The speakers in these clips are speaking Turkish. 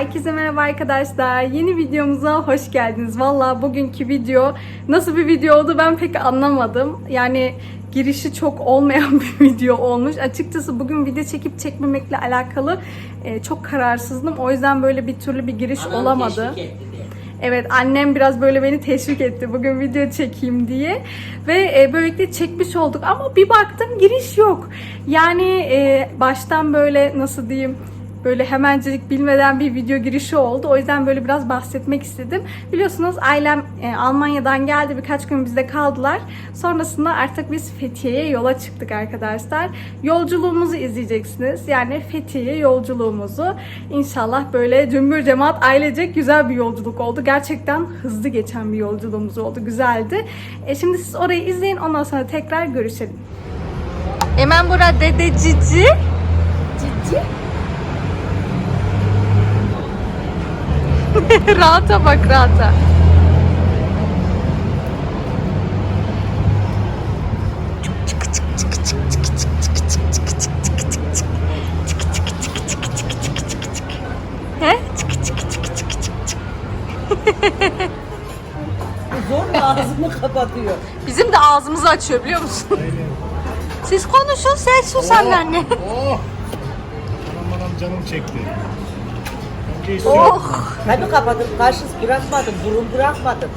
Herkese merhaba arkadaşlar. Yeni videomuza hoş geldiniz. Valla bugünkü video nasıl bir video oldu ben pek anlamadım. Yani girişi çok olmayan bir video olmuş. Açıkçası bugün video çekip çekmemekle alakalı e, çok kararsızdım. O yüzden böyle bir türlü bir giriş Anam olamadı. Evet annem biraz böyle beni teşvik etti bugün video çekeyim diye ve e, böylelikle çekmiş olduk ama bir baktım giriş yok. Yani e, baştan böyle nasıl diyeyim böyle hemencilik bilmeden bir video girişi oldu. O yüzden böyle biraz bahsetmek istedim. Biliyorsunuz ailem e, Almanya'dan geldi. Birkaç gün bizde kaldılar. Sonrasında artık biz Fethiye'ye yola çıktık arkadaşlar. Yolculuğumuzu izleyeceksiniz. Yani Fethiye yolculuğumuzu. İnşallah böyle cümbür cemaat ailecek güzel bir yolculuk oldu. Gerçekten hızlı geçen bir yolculuğumuz oldu. Güzeldi. E, şimdi siz orayı izleyin. Ondan sonra tekrar görüşelim. Hemen burada dede cici. Cici. rahata bak rahata. He? Zorla ağzımı kapatıyor. Bizim de ağzımızı açıyor biliyor musun? Siz konuşun sen sus anneanne. Oh! Anam anam canım çekti. Önce istiyorum. Oh. Tabii kapadım, karşız bırakmadım, burun bırakmadım.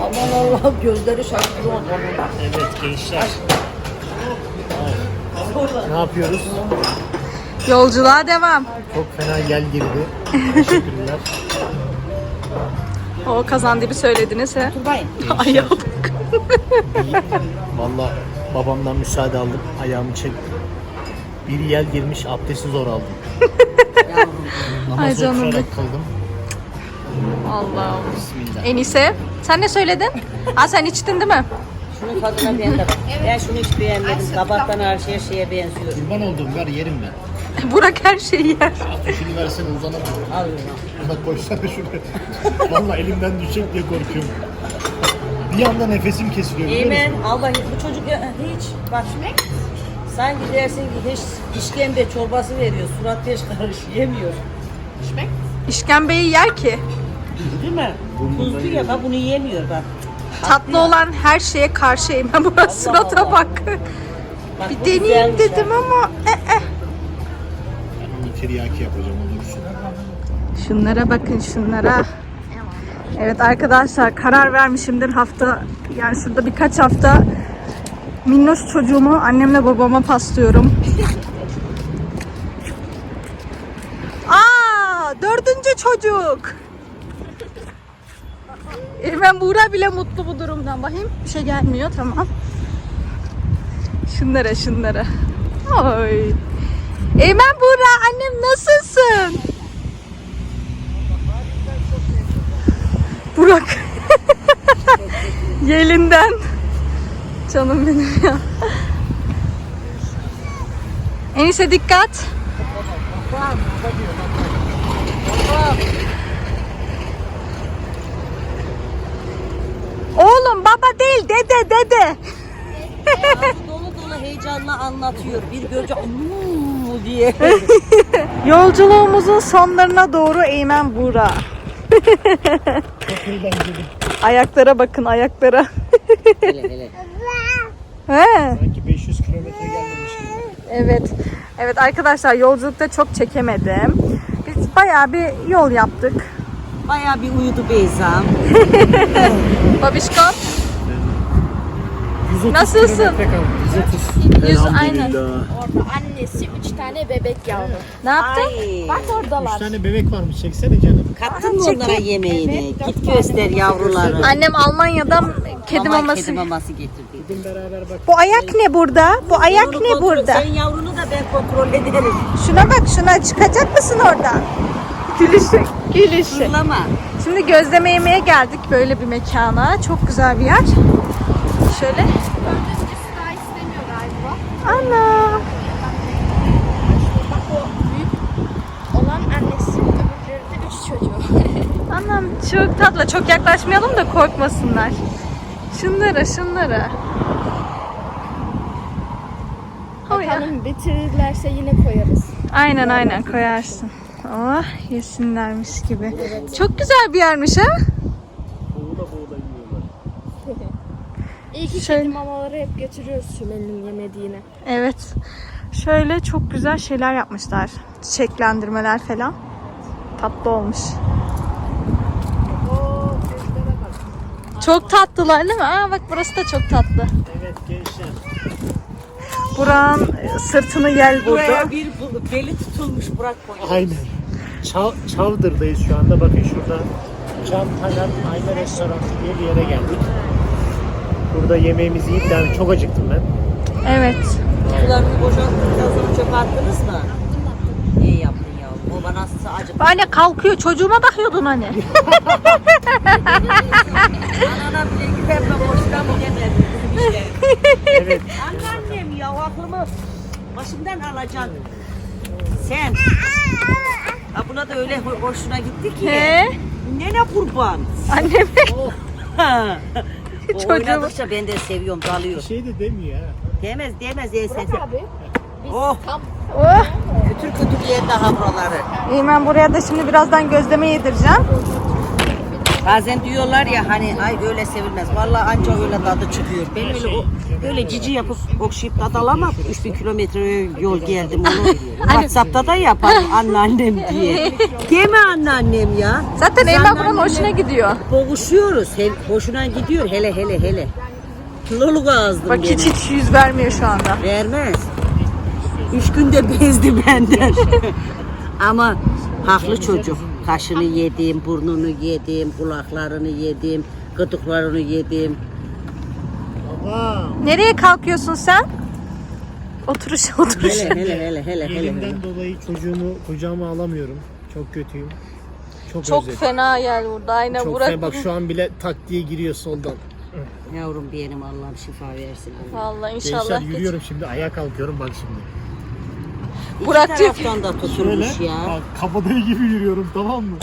Aman Allah gözleri şaşırıyor. Evet gençler. Ne yapıyoruz? Yolculuğa devam. Çok fena yel girdi. Teşekkürler. O kazandığı bir söylediniz he. Durmayın. Ayağa bak. Valla babamdan müsaade aldım. Ayağımı çektim. Bir yel girmiş abdesti zor aldım. Ay Namaz canım oturarak kıldım. Allah'ım. Bismillah. Enise sen ne söyledin? Aa sen içtin değil mi? Şunun tadına beğendim. Ben şunu hiç beğenmedim. Kabaktan her şeye şeye benziyor. Kurban olduğum ver yerim ben. Burak her şeyi yer. Şunu versene uzanamam. Alıyorum. Buna koysana şunu. Valla elimden düşecek diye korkuyorum. Bir anda nefesim kesiliyor biliyor? Allah bu çocuk ya- hiç bak sanki dersin ki hiç işkembe çorbası veriyor. Surat beş karış yemiyor. İşkembeyi yer ki. Değil mi? Tuzlu ya bak bunu yemiyor bak. Tatlı olan her şeye karşı eğmen burası surata Allah. bak. Bak, Bir deneyeyim dedim ha. ama eh, eh. Tiryaki yapacağım olursun. Şunlara bakın şunlara. Evet arkadaşlar karar vermişimdir hafta yani şurada birkaç hafta minnoş çocuğumu annemle babama paslıyorum. Aa dördüncü çocuk. Eymen Buğra bile mutlu bu durumdan. Bakayım bir şey gelmiyor tamam. Şunlara şunlara. Oy. Eymen Buğra annem nasılsın? Burak. Yelinden. Canım benim ya. Enişte dikkat. Oğlum baba değil dede dede. dolu dolu heyecanla anlatıyor. Bir görece "Uuu" diye. Yolculuğumuzun sonlarına doğru Eymen Buğra. Çok eğlenceli. Ayaklara bakın ayaklara. hele hele. He. Sanki 500 kilometre gelmemiş gibi. Evet. Evet arkadaşlar yolculukta çok çekemedim. Biz bayağı bir yol yaptık. Bayağı bir uyudu Beyza. Babişko. 130 Nasılsın? kilometre kaldı. 130. Yüz aynen. Orada annesi üç tane bebek yavru. Ne yaptın? Ay. Bak oradalar. 3 tane bebek varmış. Çeksene canım. Kattın mı onlara yemeğini? Git göster yavruları. Annem Almanya'dan kedi Mama, maması. Kedi maması getirdi. Gidin beraber bak. Bu ayak ne burada? Bu ayak ne kontrol- burada? Sen yavrunu da ben kontrol ederim. Şuna bak şuna çıkacak mısın oradan? Gülüşü, gülüşü. Fırlama. Şimdi gözleme yemeye geldik böyle bir mekana. Çok güzel bir yer. Şöyle. Öncesi daha istemiyor galiba. Ana. Bak o büyük olan annesi. Öbürleri de üç çocuğu. Anam çok tatlı. Çok yaklaşmayalım da korkmasınlar. Şunlara şunlara. O ya. Bakalım bitirirlerse yine koyarız. Aynen aynen koyarsın. Oh yesinlermiş gibi. Çok güzel bir yermiş ha. Boğula boğula yiyorlar. İyi ki Şöyle- kedi mamaları hep götürüyoruz Sümen'in yemediğine. Evet. Şöyle çok güzel şeyler yapmışlar. Çiçeklendirmeler falan. Tatlı olmuş. Çok tatlılar değil mi? Aa bak burası da çok tatlı. Evet gençler. Buran sırtını yel vurdu. Buraya bir bu- beli tutulmuş Burak koyuyor. Aynen. Çav, Çavdır'dayız şu anda. Bakın şurada Cam Taner Ayna Restoranı diye bir yere geldik. Burada yemeğimizi yiyip yani çok acıktım ben. Evet. Kutularını boşalttıktan sonra çöpe attınız mı? Bana acık. Anne kalkıyor. Çocuğuma bakıyordun hani. Anana bile gider ben boşuna mı yemedim işte. Evet. Anneannem ya aklımı başımdan alacaksın. Sen. Ha buna da öyle ho- hoşuna gitti ki. He? Nene kurban. Annem. O Çocuğum. oynadıkça ben de seviyorum, dalıyor. Bir şey de demiyor ha. Demez, demez sen. Abi Oh, Oh. Kütür yer daha buraları. İyi ben buraya da şimdi birazdan gözleme yedireceğim. Bazen diyorlar ya hani ay öyle sevilmez. Vallahi anca öyle tadı çıkıyor. Ben öyle o, öyle cici yapıp okşayıp tat alamam. 3000 kilometre yol geldim onu. Whatsapp'ta da yaparım anneannem diye. Mi anneannem ya? Zaten Biz Eymen buranın anneannemle hoşuna gidiyor. Boğuşuyoruz. He, hoşuna gidiyor hele hele hele. Kiloluk ağızdım Bak hiç hiç yüz vermiyor şu anda. Vermez. Üç günde bezdi benden. Ama haklı çocuk. Kaşını yedim, burnunu yedim, kulaklarını yedim, gıdıklarını yedim. Baba. Nereye kalkıyorsun sen? Oturuş oturuş. Hele hele hele hele hele. hele. Elimden dolayı çocuğumu kucağıma alamıyorum. Çok kötüyüm. Çok, Çok özledim. fena yer burada. Aynen Çok Burak. fena. Bak şu an bile tak diye giriyor soldan. Yavrum benim Allah'ım şifa versin. Vallahi Gençler inşallah. yürüyorum şimdi. Ayağa kalkıyorum bak şimdi. Burak İki taraftan da Şöyle tutulmuş ya. bak, kabadayı gibi yürüyorum tamam mı?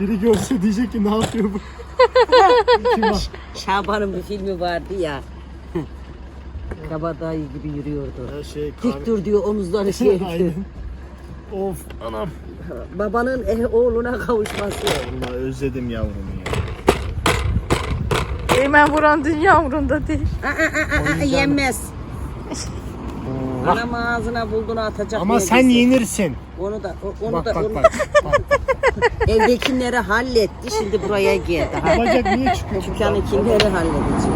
Biri görse diyecek ki ne yapıyor bu? Kim var? Şaban'ın bir filmi vardı ya. Kabadayı gibi yürüyordu. Her şey Dik kahve. dur diyor omuzları şey. Aynen. Of anam. Babanın eh, oğluna kavuşması. Vallahi özledim yavrumu ya. Eymen Buran dünya umrunda değil. Aa, aa, aa, aa, yenmez. Anam ağzına bulduğunu atacak. Ama sen bilsin. yenirsin. Onu da o- onu Bak da bak onu, bak. bak. evdekileri halletti. Şimdi buraya geldi. Ha. Bacak niye çıkıyor buradan? Dükkanınkileri halledecek.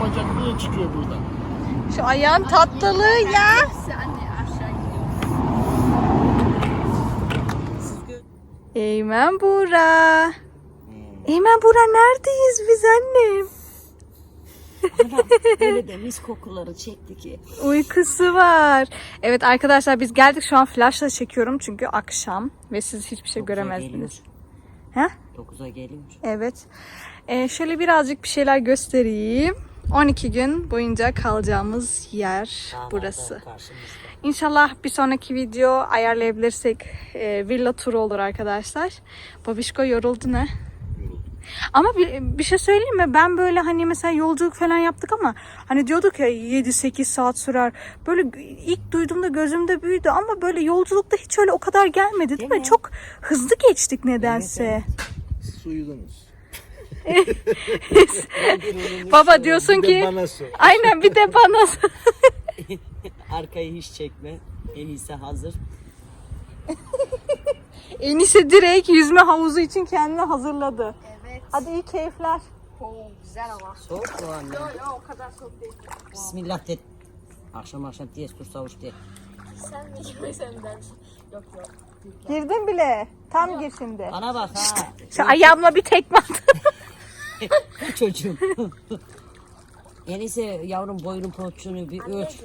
Bacak niye çıkıyor buradan? Şu ayağın tatlılığı ya. Eymen Bura. Eymen Bura neredeyiz biz annem? Böyle de mis kokuları çekti ki. Uykusu var. Evet arkadaşlar biz geldik şu an flashla çekiyorum çünkü akşam ve siz hiçbir şey göremezdiniz. He? 9'a geliyor. Evet. Ee, şöyle birazcık bir şeyler göstereyim. 12 gün boyunca kalacağımız yer burası. Karşımızda. İnşallah bir sonraki video ayarlayabilirsek e, villa turu olur arkadaşlar. Babişko yoruldu ne? Ama bir, bir şey söyleyeyim mi? Ben böyle hani mesela yolculuk falan yaptık ama hani diyorduk ya 7-8 saat sürer. Böyle ilk duyduğumda gözümde büyüdü ama böyle yolculukta hiç öyle o kadar gelmedi değil, mi? Çok hızlı geçtik nedense. Siz uyudunuz. Baba diyorsun Bir ki aynen bir de bana Arkayı hiç çekme. En iyisi hazır. Enişte direkt yüzme havuzu için kendini hazırladı. Evet. Hadi iyi keyifler. Oo, güzel ama. Soğuk mu anne? Yok yok o kadar soğuk değil. Bismillah de. Akşam akşam diye dur savuş de. Sen mi girmesen dersin. Yok yok. Girdim bile. Tam gir şimdi. Bana bak ha. Şu ayağımla bir tekme attım. Çocuğum. en iyisi yavrum boyunun poçunu bir ölç.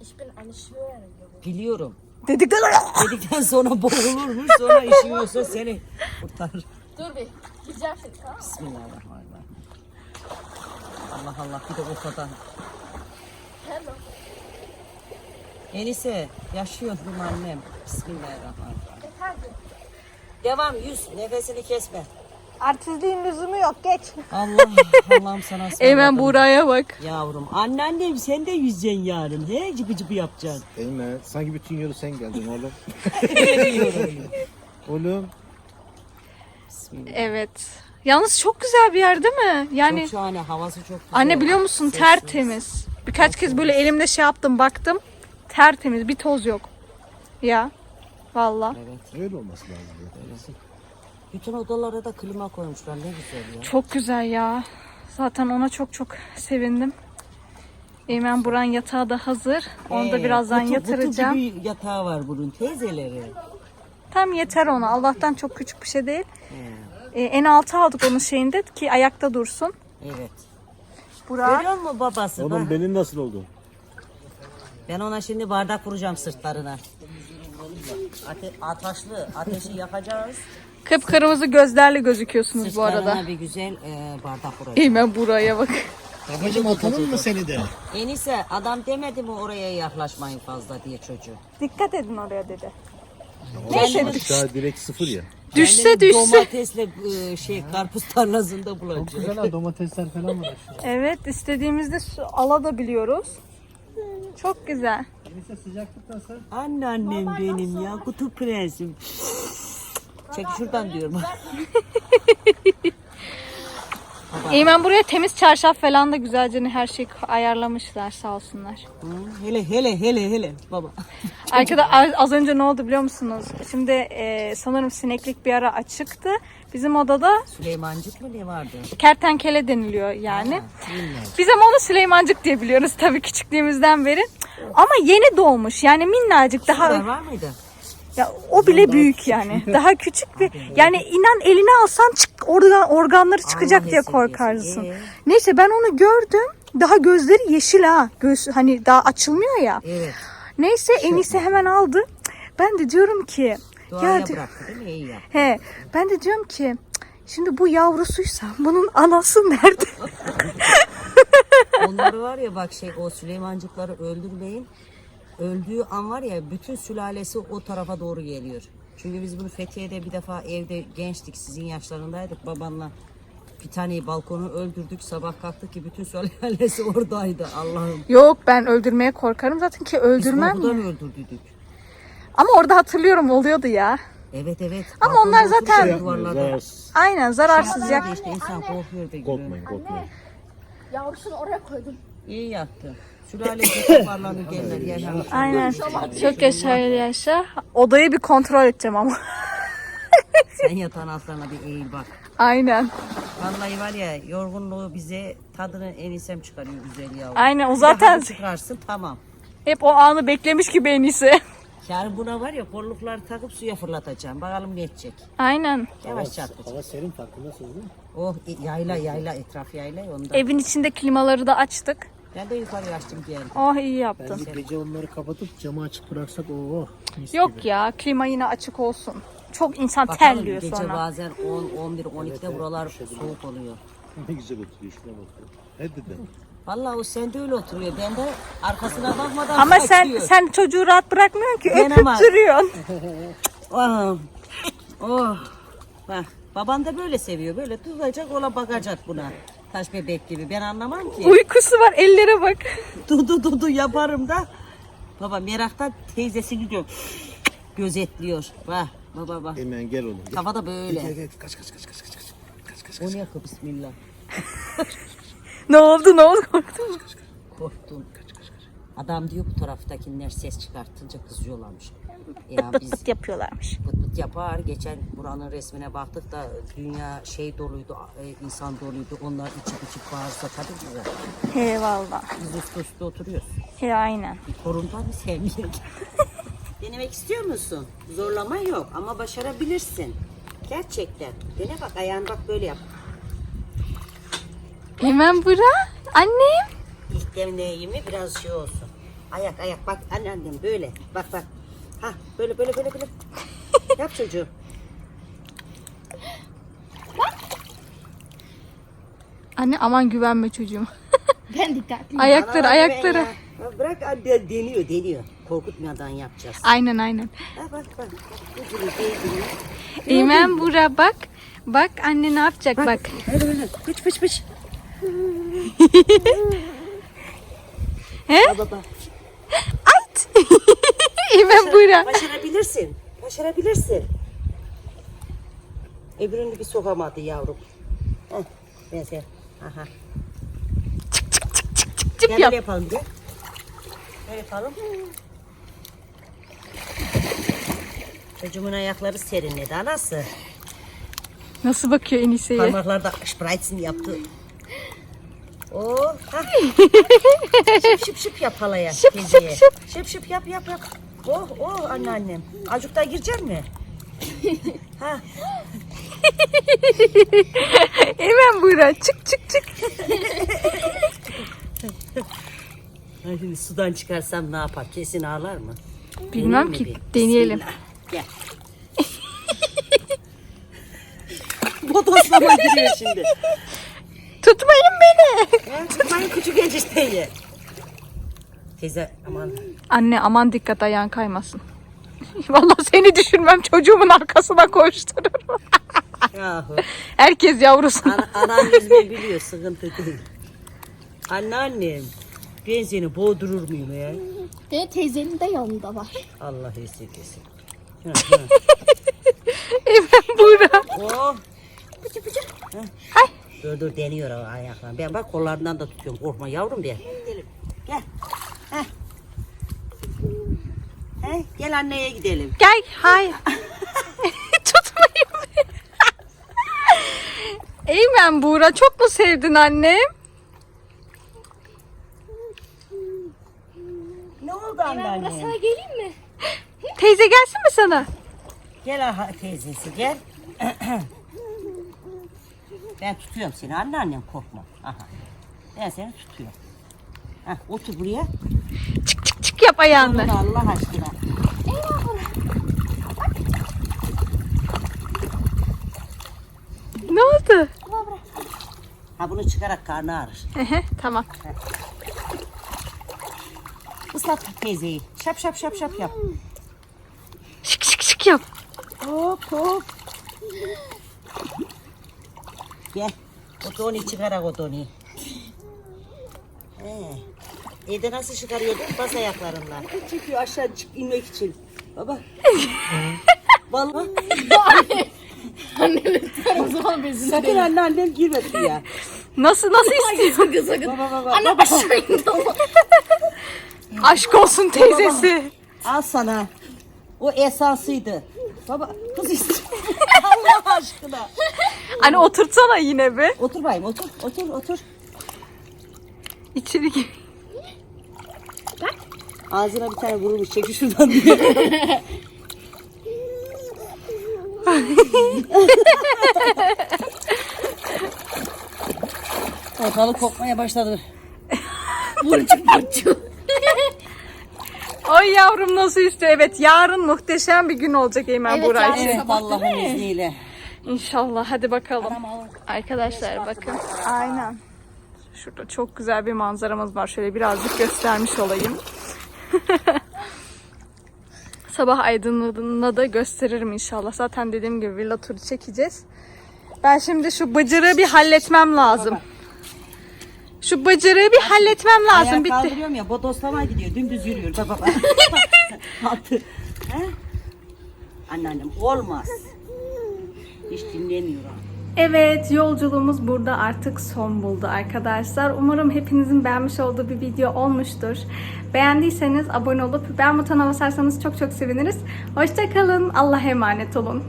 Ich bin eine Schwörerin. Biliyorum. Dedikten Dedikten sonra boğulurmuş sonra işin yoksa seni kurtarır. Dur bir. Şimdi tamam mı? Bismillahirrahmanirrahim. Allah Allah bir de o kadar. Hello. Enise yaşıyorsun annem. Bismillahirrahmanirrahim. Hadi. Devam yüz nefesini kesme. Artistliğin lüzumu yok geç. Allah Allah'ım sana ısmarladım. Eymen Buğra'ya bak. Yavrum anneannem sen de yüzeceksin yarın. He cıbı cıbı yapacaksın. Değil mi? Sanki bütün yolu sen geldin oğlum. Oğlum. Bismillah. Evet. Yalnız çok güzel bir yer değil mi? Yani Çok şahane havası çok güzel. anne biliyor musun Sessiz. tertemiz. Birkaç kez böyle elimde şey yaptım baktım. Tertemiz bir toz yok. Ya. Valla. Evet. Öyle olması lazım. Bütün odalara da klima koymuşlar ne güzel ya. Çok güzel ya. Zaten ona çok çok sevindim. Eymen Buran yatağı da hazır. Onu da Ee, birazdan kutu- yatıracağım. Kutu gibi yatağı var bunun teyzeleri. Tam yeter ona. Allah'tan çok küçük bir şey değil. Ee, en altı aldık onun şeyinde ki ayakta dursun. evet. Burak. Görüyor musun babası? Oğlum Bak, benim nasıl oldu? Ben ona şimdi bardak vuracağım sırtlarına. Ate ataşlı ateşi yakacağız. Kıpkırmızı gözlerle gözüküyorsunuz bu arada. Sırtlarına bir güzel e, bardak vuracağım. Eymen buraya bak. Babacım atalım mı seni de? Enise adam demedi mi oraya yaklaşmayın fazla diye çocuğu. Dikkat edin oraya dedi. Kendini, Aşağı direkt sıfır ya. Düşse düşse. Domatesle e, şey karpuz tarlasında bulacak. Güzel ha domatesler falan var. Evet istediğimizde su alabiliyoruz. Çok güzel. Neyse sıcaklık nasıl? Anneannem benim ya kutu prensim. Çek şuradan diyorum. Eymen buraya temiz çarşaf falan da güzelce her şeyi ayarlamışlar sağ olsunlar. Hı, hele hele hele hele baba. Arkada az- önce ne oldu biliyor musunuz? Şimdi e, sanırım sineklik bir ara açıktı. Bizim odada Süleymancık mı ne vardı? kertenkele deniliyor yani. Biz ama onu Süleymancık diye biliyoruz tabii küçüklüğümüzden beri. Ama yeni doğmuş yani minnacık daha Var var mıydı? Ya o bile büyük yani. Daha küçük bir yani inan eline alsan çık organ organları çıkacak diye korkarsın. Neyse ben onu gördüm. Daha gözleri yeşil ha. Göz hani daha açılmıyor ya. Evet. Neyse en iyisi hemen aldı. Ben de diyorum ki Doğaya ya bıraktı değil mi? İyi yap. he ben de diyorum ki şimdi bu yavrusuysa bunun anası nerede? Onları var ya bak şey o Süleymancıkları öldürmeyin. Öldüğü an var ya bütün sülalesi o tarafa doğru geliyor. Çünkü biz bunu Fethiye'de bir defa evde gençtik sizin yaşlarındaydık babanla. Bir taneyi balkonu öldürdük sabah kalktık ki bütün sülalesi oradaydı Allah'ım. Yok ben öldürmeye korkarım zaten ki Biz öldürmem korkudan ya. öldürdük. Ama orada hatırlıyorum oluyordu ya. Evet evet. Ama Balkonda onlar zaten- şey duvarlarda. Zararsız. Aynen zararsız yak. İşte insan korkuyor gülüm. Korkmayın korkmayın. Yavrusunu oraya koydum. İyi yaptı. Sülalesi toparlanır gelirler. Aynen. Çok yaşa yaşa. Odayı bir kontrol edeceğim ama. Sen yatağın altlarına bir eğil bak. Aynen. Vallahi var ya yorgunluğu bize tadını en iyisem çıkarıyor güzel yavrum. Aynen o Bir zaten daha çıkarsın tamam. hep o anı beklemiş gibi en iyisi. Yani buna var ya kollukları takıp suya fırlatacağım. Bakalım ne edecek. Aynen. Yavaş çarpacak. Hava serin farkındasınız değil mi? Oh e, yayla yayla etraf yayla ya ondan. Evin içinde klimaları da açtık. Ben de yukarı açtım geldim. Oh iyi yaptın. Bence gece onları kapatıp camı açık bıraksak oh mis Yok gibi. ya klima yine açık olsun. Çok insan Bakalım terliyor gece sonra. bazen 10, 11, 12'de buralar soğuk oluyor. Ne güzel oturuyor şuna bak. Ne dedi? Vallahi o sende öyle oturuyor. Ben de arkasına bakmadan Ama sen kaçıyor. sen çocuğu rahat bırakmıyorsun ki. Ben Öpüp ama- duruyorsun. Oh. oh. Bak baban da böyle seviyor. Böyle tutacak ola bakacak buna. Taş bebek gibi. Ben anlamam ki. Uykusu var ellere bak. Dudu dudu yaparım da. Baba meraktan teyzesini gö gözetliyor. Bak baba bak. Hemen gel oğlum. Gel. Kafada böyle. Gel gel kaç kaç kaç kaç kaç kaç. Kaç kaç O kaç. ne yakı bismillah. Ne oldu ne oldu korktun mu? Korktum. Adam diyor bu taraftakiler ses çıkartınca kızıyorlarmış. Ya Pıt biz yapıyorlarmış. pıt pıt yapar. Geçen buranın resmine baktık da dünya şey doluydu, e, insan doluydu. Onlar içip içip bağırsa tabii güzel. He valla. Biz üst üste oturuyoruz. He aynen. Bir korundan mı sevmiyor? Denemek istiyor musun? Zorlama yok ama başarabilirsin. Gerçekten. Dene bak ayağını bak böyle yap. Hemen bura. Annem. İlk deneyimi biraz şey olsun. Ayak ayak bak anneannem böyle. Bak bak. Ha böyle böyle böyle böyle. yap çocuğum. Anne aman güvenme çocuğum. Ben dikkatliyim. ayakları Bana bak ayakları. ben ya. Bak, Bırak anne deniyor deniyor. Korkutmadan yapacağız. Aynen aynen. Ha, bak bak. Ucunu değdirin. Eymen bura bak. Bak anne ne yapacak bak. Öyle öyle. Pıç pıç pıç. He? Baba bak. Eymen bura. Başarabilirsin. Başarabilirsin. Öbürünü bir sokamadı yavrum. Heh, ben sen. Aha. Cip Gel yap. böyle yapalım gel. Böyle yapalım. Çocuğumun ayakları serinledi anası. Nasıl bakıyor Enise'ye? Parmaklarda Spritz'in yaptı. Oh, ha. şıp şıp şıp yap halaya. Şıp şıp şıp. Şıp şıp yap yap yap. Oh oh anneannem. Acık daha girecek mi? ha. Hemen Buğra çık çık çık. Ay, şimdi sudan çıkarsam ne yapar? Kesin ağlar mı? Bilmem Deneyeyim ki bir? deneyelim. Bismillah. Gel. Bodoslama giriyor şimdi. Tutmayın beni. Ya, Tutmayın küçük enişteyi. Teyze aman. Anne aman dikkat ayağın kaymasın. Vallahi seni düşürmem çocuğumun arkasına koştururum. Yahu. Herkes yavrusu. Ana, anan yüzmeyi biliyor sıkıntı değil. Anneannem. Ben seni boğdurur muyum ya? De teyzenin de yanında var. Allah esirgesin. Şuna. Hemen Buğra. Oh. Heh. Dur dur deniyor o ayaklarını. Ben bak kollarından da tutuyorum. Korkma yavrum diye. Gel. Heh. Heh, gel anneye gidelim. Gel. Hay. Tutmayın beni. Eymen Buğra çok mu sevdin annem? Ne oldu Ben anneanne? sana geleyim mi? Teyze gelsin mi sana? Gel aha teyzesi gel. ben tutuyorum seni anneannem korkma. Aha. Ben seni tutuyorum. Heh, otur buraya. Çık çık çık yap ayağını. Allah aşkına. Ne oldu? Ha bunu çıkarak karnı ağrır. Ehe, tamam. Islat teyzeyi. Şap şap şap şap yap. Şık şık şık yap. Hop hop. Gel. O doni çıkarak o doni. Ee, evde nasıl çıkarıyordun? Bas ayaklarınla. Çekiyor aşağı çık inmek için. Baba. Vallahi. o zaman bezini Sakın anneannem girmesin ya. Nasıl nasıl istiyor? Sakın sakın. Baba baba. Anne aşağı indi ama. Aşk olsun teyzesi. Al sana. O esasıydı. Baba kız istiyor. Allah aşkına. Hani oturtsana yine bir. Otur bayım otur otur otur. İçeri gir. Ağzına bir tane vurulmuş çeki şuradan diye. Ortalık kokmaya başladı. Burcu burcu. Ay yavrum nasıl istiyor? Evet yarın muhteşem bir gün olacak Eymen Evet, Buğra yarın için. Evet Sabah Allah'ın değil mi? izniyle. İnşallah hadi bakalım. Al. Arkadaşlar bakın. Aynen. Şurada çok güzel bir manzaramız var. Şöyle birazcık göstermiş olayım. Sabah aydınladığında da gösteririm inşallah. Zaten dediğim gibi villa turu çekeceğiz. Ben şimdi şu bıcırığı bir halletmem lazım. Şu bıcırığı bir halletmem lazım. Ayağı Bitti. kaldırıyorum ya bodoslama gidiyor dümdüz yürüyor. Bak bak bak. Altı. He? Anneannem olmaz. Hiç dinlemiyor. Evet yolculuğumuz burada artık son buldu arkadaşlar. Umarım hepinizin beğenmiş olduğu bir video olmuştur. Beğendiyseniz abone olup beğen butonuna basarsanız çok çok seviniriz. Hoşçakalın. Allah'a emanet olun.